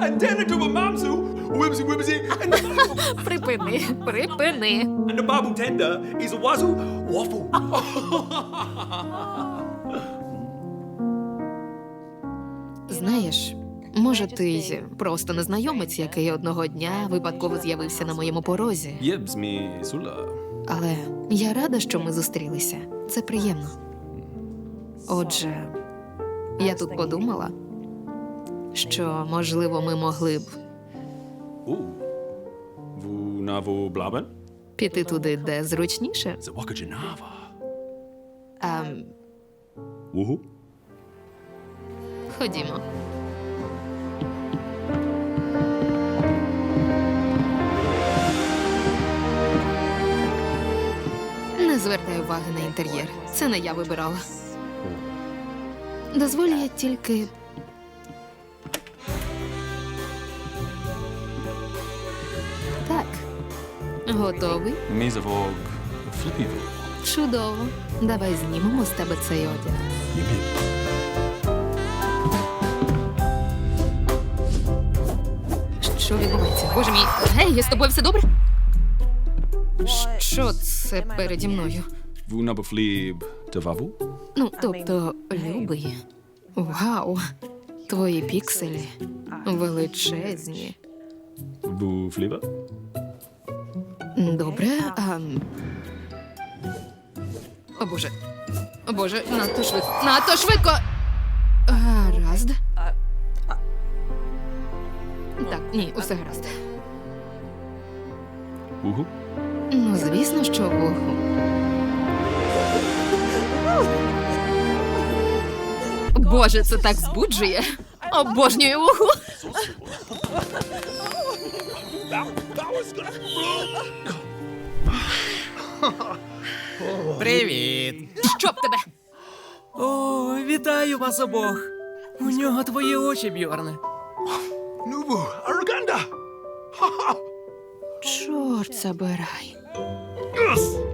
antenna to a mamsu, whimsy whimsy, and, Припини, припини. and the babu tender is a wazoo waffle. Знаєш, може, ти й просто незнайомець, який одного дня випадково з'явився на моєму порозі. Yebs me sulla. Але я рада, що ми зустрілися. Це приємно. Отже, я тут подумала, що, можливо, ми могли б піти туди, де зручніше. Woohoo. ходімо. Не звертай уваги на інтер'єр. Це не я вибирала. Дозволь я тільки. Так. Готовий? Mesavog flippy Чудово. Давай знімемо з тебе цей одяг. Що відбувається? Боже мій, гей, я з тобою все добре? Що це переді мною? Nabo flib tavavu? Ну, тобто, любий. Вау! Твої пікселі величезні. Fliba? Добре, а... О боже. О боже, надто швидко. Надто швидко. Гаразд. Так, ні, усе гаразд. Woohoo. Ну, звісно, що вогу. Боже, це так збуджує. Обожнюю вуху. Привіт! Щоб тебе. О, вітаю вас обох! У нього твої очі, Бьорне. Нубу, Арганда! Чорт забирай. Yes!